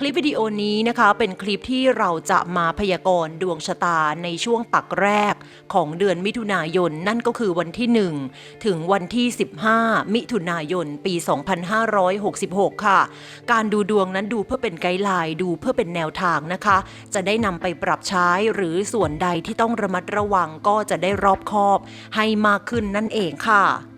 คลิปวิดีโอนี้นะคะเป็นคลิปที่เราจะมาพยากรณ์ดวงชะตาในช่วงปักแรกของเดือนมิถุนายน นั่นก็คือวันที่ 1 ถึงวันที่ 15 มิถุนายน ปี 2566 ค่ะ การดูดวงนั้นดูเพื่อเป็นไกด์ไลน์ดูเพื่อเป็นแนวทางนะคะ จะได้นำไปปรับใช้หรือส่วนใดที่ต้องระมัดระวังก็จะได้รอบคอบให้มากขึ้นนั่นเองค่ะ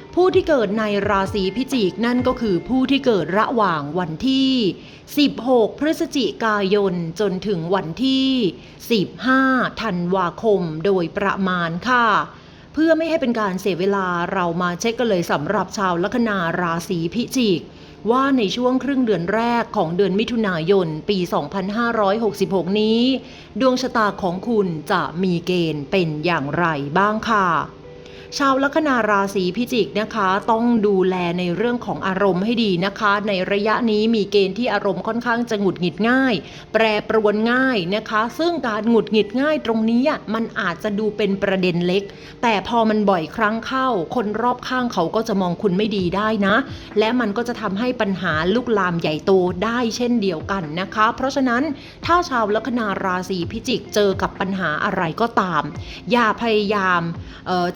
ผู้ที่เกิดในราศีพิจิกนั่นก็คือผู้ที่เกิดระหว่างวันที่ 16 พฤศจิกายนจนถึงวันที่ 15 ธันวาคมโดยประมาณค่ะ เพื่อไม่ให้เป็นการเสียเวลาเรามาเช็คกันเลยสำหรับชาวลัคนาราศีพิจิก ว่าในช่วงครึ่งเดือนแรกของเดือนมิถุนายนปี 2566 นี้ ดวงชะตาของคุณจะมีเกณฑ์เป็นอย่างไรบ้างค่ะ ชาวลัคนาราศีพิจิกนะคะ ต้องดูแลในเรื่องของอารมณ์ให้ดีนะคะ ในระยะนี้มีเกณฑ์ที่อารมณ์ค่อนข้างจะหงุดหงิดง่าย แปรปรวนง่ายนะคะ ซึ่งการหงุดหงิดง่ายตรงนี้มันอาจจะดูเป็นประเด็นเล็ก แต่พอมันบ่อยครั้งเข้า คนรอบข้างเขาก็จะมองคุณไม่ดีได้นะ และมันก็จะทำให้ปัญหาลุกลามใหญ่โตได้เช่นเดียวกันนะคะ เพราะฉะนั้นถ้าชาวลัคนาราศีพิจิกเจอกับปัญหาอะไรก็ตาม อย่าพยายาม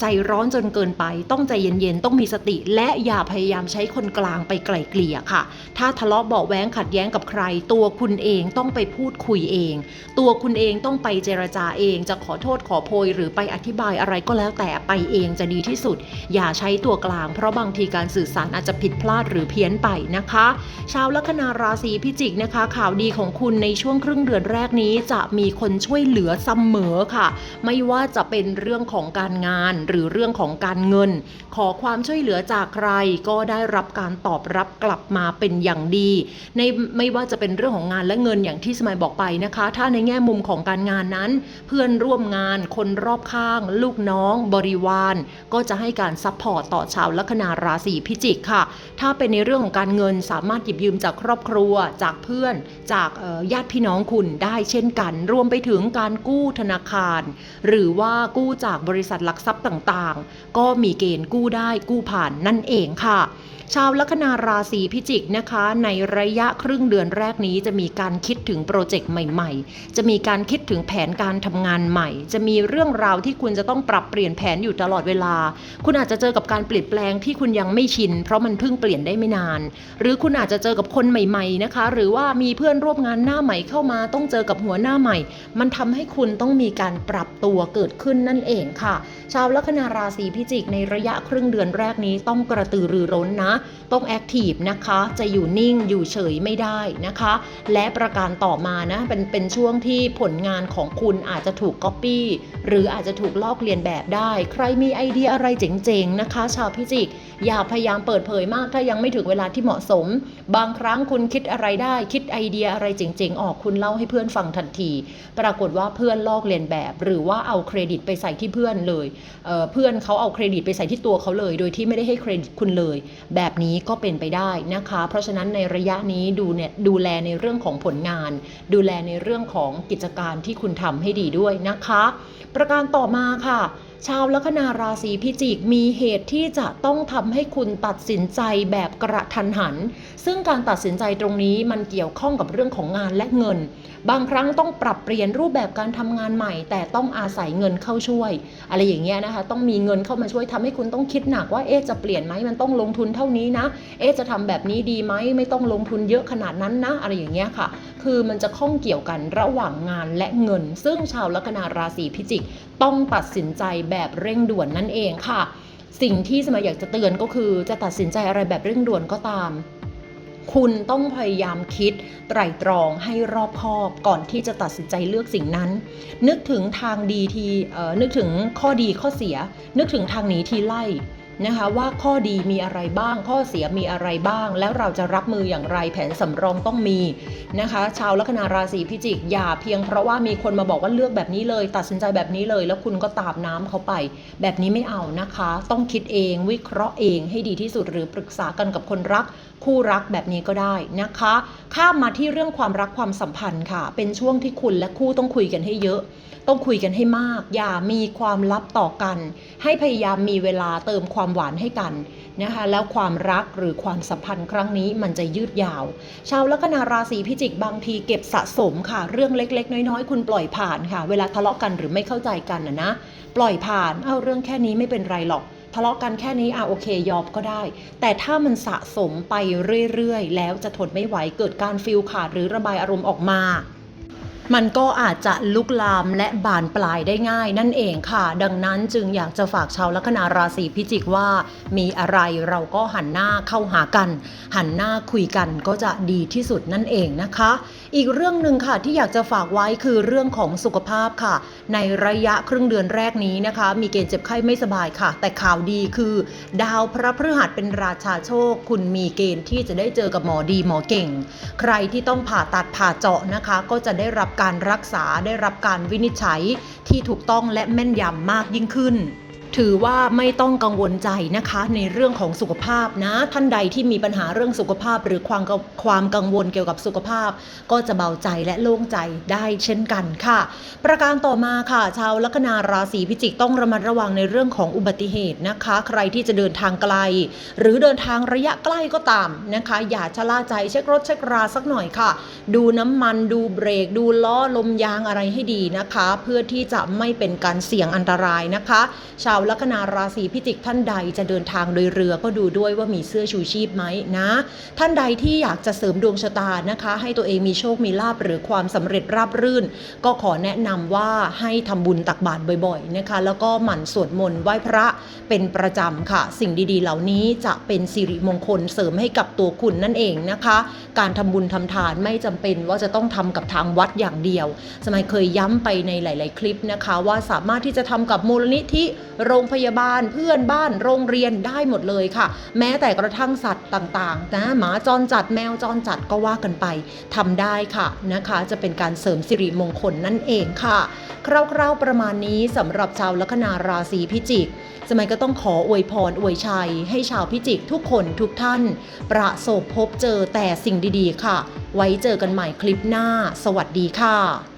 ใจร้อนจนเกินไป ต้องใจเย็นๆ ต้องมีสติ และอย่าพยายามใช้คนกลางไปไกล่เกลี่ยค่ะ ถ้าทะเลาะเบาแว้งขัดแย้งกับใคร ตัวคุณเองต้องไปพูดคุยเอง ตัวคุณเองต้องไปเจรจาเอง จะขอโทษขอโพยหรือไปอธิบายอะไรก็แล้วแต่ไปเองจะดีที่สุด อย่าใช้ตัวกลาง เพราะบางทีการสื่อสารอาจจะผิดพลาดหรือเพี้ยนไปนะคะ ชาวลัคนาราศีพิจิกนะคะ ข่าวดีของคุณในช่วงครึ่งเดือนแรกนี้จะมีคนช่วยเหลือเสมอค่ะ ไม่ว่าจะเป็นเรื่องของการงานหรือเรื่องของการเงิน ขอความช่วยเหลือจากใครก็ได้รับการตอบรับกลับมาเป็นอย่างดี ในไม่ว่าจะเป็นเรื่องของงานและเงินอย่างที่สมัยบอกไปนะคะ ถ้าในแง่มุมของการงานนั้น เพื่อนร่วมงานคนรอบข้าง ลูกน้อง บริวาร ก็จะให้การซัพพอร์ตต่อชาวลัคนาราศีพิจิกค่ะ ถ้าเป็นในเรื่องของการเงินสามารถหยิบยืมจากครอบครัว จากเพื่อน จากญาติพี่น้องคุณได้เช่นกัน รวมไปถึงการกู้ธนาคาร หรือว่ากู้จากบริษัทหลักทรัพย์ต่างก็มีเกณฑ์กู้ได้กู้ผ่านนั่นเองค่ะ ชาวลัคนาราศีพิจิกนะคะ ในระยะครึ่งเดือนแรกนี้จะมีการคิดถึงโปรเจกต์ใหม่ ๆ จะมีการคิดถึงแผนการทำงานใหม่ จะมีเรื่องราวที่คุณจะต้องปรับเปลี่ยนแผนอยู่ตลอดเวลา คุณอาจจะเจอกับการเปลี่ยนแปลงที่คุณยังไม่ชิน เพราะมันเพิ่งเปลี่ยนได้ไม่นาน หรือคุณอาจจะเจอกับคนใหม่ๆนะคะ หรือว่ามีเพื่อนร่วมงานหน้าใหม่เข้ามา ต้องเจอกับหัวหน้าใหม่ มันทำให้คุณต้องมีการปรับตัวเกิดขึ้นนั่นเองค่ะ ชาวลัคนาราศีพิจิกในระยะครึ่งเดือนแรกนี้ต้องกระตือรือร้นนะต้องแอคทีฟนะคะจะอยู่นิ่งอยู่เฉยไม่ได้นะคะ และประการต่อมานะเป็นเป็นช่วงที่ผลงานของคุณอาจจะถูกก๊อปปี้หรืออาจจะถูกลอกเลียนแบบได้ ใครมีไอเดียอะไรเจ๋งๆนะคะ ชาวพิจิก อย่าพยายามเปิดเผยมากถ้ายังไม่ถึงเวลาที่เหมาะสม บางครั้งคุณคิดอะไรได้ คิดไอเดียอะไรเจ๋งๆ ออกคุณเล่าให้เพื่อนฟังทันที ปรากฏว่าเพื่อนลอกเลียนแบบ หรือว่าเอาเครดิตไปใส่ที่เพื่อนเลยเเพื่อนเขาเอาเครดิตไปใส่ที่ตัวเขาเลย โดยที่ไม่ได้ให้เครดิตคุณเลยแบบแบบนี้ก็เป็นไปได้นะคะ เพราะฉะนั้นในระยะนี้ดูเนี่ยดูแลในเรื่องของผลงาน ดูแลในเรื่องของกิจการที่คุณทำให้ดีด้วยนะคะ ประการต่อมาค่ะ ชาวลัคนาราศีพิจิกมีเหตุที่จะต้องทำให้คุณตัดสินใจแบบกระทันหัน ซึ่งการตัดสินใจตรงนี้มันเกี่ยวข้องกับเรื่องของงานและเงิน บางครั้งต้องปรับเปลี่ยนรูปแบบการทำงานใหม่ แต่ต้องอาศัยเงินเข้าช่วย อะไรอย่างเงี้ยนะคะ ต้องมีเงินเข้ามาช่วยทำให้คุณต้องคิดหนักว่าเอ๊จะเปลี่ยนไหมมันต้องลงทุนเท่านี้นะ เอ๊จะทำแบบนี้ดีไหมไม่ต้องลงทุนเยอะขนาดนั้นนะ อะไรอย่างเงี้ยค่ะ คือมันจะข้องเกี่ยวกันระหว่างงานและเงิน ซึ่งชาวลัคนาราศีพิจิก ต้องตัดสินใจแบบเร่งด่วนนั่นเองค่ะ สิ่งที่สมัยอยากจะเตือนก็คือจะตัดสินใจอะไรแบบเร่งด่วนก็ตามคุณต้องพยายามคิดไตร่ตรองให้รอบคอบก่อนที่จะตัดสินใจเลือกสิ่งนั้น นึกถึงทางดีทีเอ่อนึกถึงข้อดีข้อเสีย นึกถึงทางหนีทีไล่ นะคะว่าข้อดีมีอะไรบ้าง ข้อเสียมีอะไรบ้าง แล้วเราจะรับมืออย่างไรแผนสำรองต้องมีนะคะ ชาวลัคนาราศีพิจิก อย่าเพียงเพราะว่ามีคนมาบอกว่าเลือกแบบนี้เลย ตัดสินใจแบบนี้เลย แล้วคุณก็ตามน้ำเขาไป แบบนี้ไม่เอานะคะ ต้องคิดเองวิเคราะห์เองให้ดีที่สุดหรือปรึกษากันกับคนรักคู่รักแบบนี้ก็ได้นะคะ ข้ามมาที่เรื่องความรักความสัมพันธ์ค่ะ เป็นช่วงที่คุณและคู่ต้องคุยกันให้เยอะ ต้องคุยกันให้มาก อย่ามีความลับต่อกัน ให้พยายามมีเวลาเติมความหวานให้กันนะคะ แล้วความรักหรือความสัมพันธ์ครั้งนี้มันจะยืดยาว ชาวลัคนาราศีพิจิกบางทีเก็บสะสมค่ะ เรื่องเล็ก ๆ น้อยๆ คุณปล่อยผ่านค่ะ เวลาทะเลาะกันหรือไม่เข้าใจกันนะนะ ปล่อยผ่าน เอาเรื่องแค่นี้ไม่เป็นไรหรอก ทะเลาะกันแค่นี้อะโอเคยอมก็ได้ แต่ถ้ามันสะสมไปเรื่อยๆ แล้วจะทนไม่ไหวเกิดการฟิลขาดหรือระบายอารมณ์ออกมา มันก็อาจจะลุกลามและบานปลายได้ง่ายนั่นเองค่ะ ดังนั้นจึงอยากจะฝากชาวลัคนาราศีพิจิกว่า มีอะไรเราก็หันหน้าเข้าหากัน หันหน้าคุยกันก็จะดีที่สุดนั่นเองนะคะ อีกเรื่องหนึ่งค่ะที่อยากจะฝากไว้คือเรื่องของสุขภาพค่ะ ในระยะครึ่งเดือนแรกนี้นะคะ มีเกณฑ์เจ็บไข้ไม่สบายค่ะ แต่ข่าวดีคือ ดาวพระพฤหัสเป็นราชาโชค คุณมีเกณฑ์ที่จะได้เจอกับหมอดีหมอเก่ง ใครที่ต้องผ่าตัดผ่าเจาะนะคะ ก็จะได้รับการรักษาได้รับการวินิจฉัยที่ถูกต้องและแม่นยำมากยิ่งขึ้น ถือว่าไม่ต้องกังวลใจนะคะในเรื่องของสุขภาพนะ ท่านใดที่มีปัญหาเรื่องสุขภาพ หรือความความกังวลเกี่ยวกับสุขภาพ ก็จะเบาใจและโล่งใจได้เช่นกันค่ะ ประการต่อมาค่ะ ชาวลัคนาราศีพิจิกต้องระมัดระวังในเรื่องของอุบัติเหตุนะคะ ใครที่จะเดินทางไกล หรือเดินทางระยะใกล้ก็ตามนะคะ อย่าชะล่าใจเช็ครถเช็คราสักหน่อยค่ะ ดูน้ำมันดูเบรก ดูล้อลมยางอะไรให้ดีนะคะ เพื่อที่จะไม่เป็นการเสี่ยงอันตรายนะคะ ชาวลัคนาราศีพิจิกท่านใดจะเดินทางโดยเรือก็ดูด้วยว่ามีเสื้อชูชีพไหมนะ ท่านใดที่อยากจะเสริมดวงชะตานะคะ ให้ตัวเองมีโชคมีลาบหรือความสำเร็จราบรื่น ก็ขอแนะนำว่าให้ทำบุญตักบาตรบ่อยๆนะคะ แล้วก็หมั่นสวดมนต์ไหว้พระเป็นประจำค่ะ สิ่งดีๆ เหล่านี้จะเป็นสิริมงคลเสริมให้กับตัวคุณนั่นเองนะคะ การทำบุญทำทานไม่จำเป็นว่าจะต้องทำกับทางวัดอย่างเดียว สมัยเคยย้ำไปในหลาย ๆ คลิปนะคะ ว่าสามารถที่จะทำกับมูลนิธิโรงพยาบาลเพื่อนบ้านโรงเรียนได้หมดเลยค่ะ แม้แต่กระทั่งสัตว์ต่างๆนะหมาจรจัดแมวจรจัดก็ว่ากันไปทำได้ค่ะนะคะ จะเป็นการเสริมสิริมงคลนั่นเองค่ะ คร่าวๆประมาณนี้สำหรับชาวลัคนาราศีพิจิกสมัยก็ต้องขออวยพรอวยชัย ให้ชาวพิจิกทุกคนทุกท่าน ประสบพบเจอแต่สิ่งดีๆ ค่ะ ไว้เจอกันใหม่คลิปหน้า สวัสดีค่ะ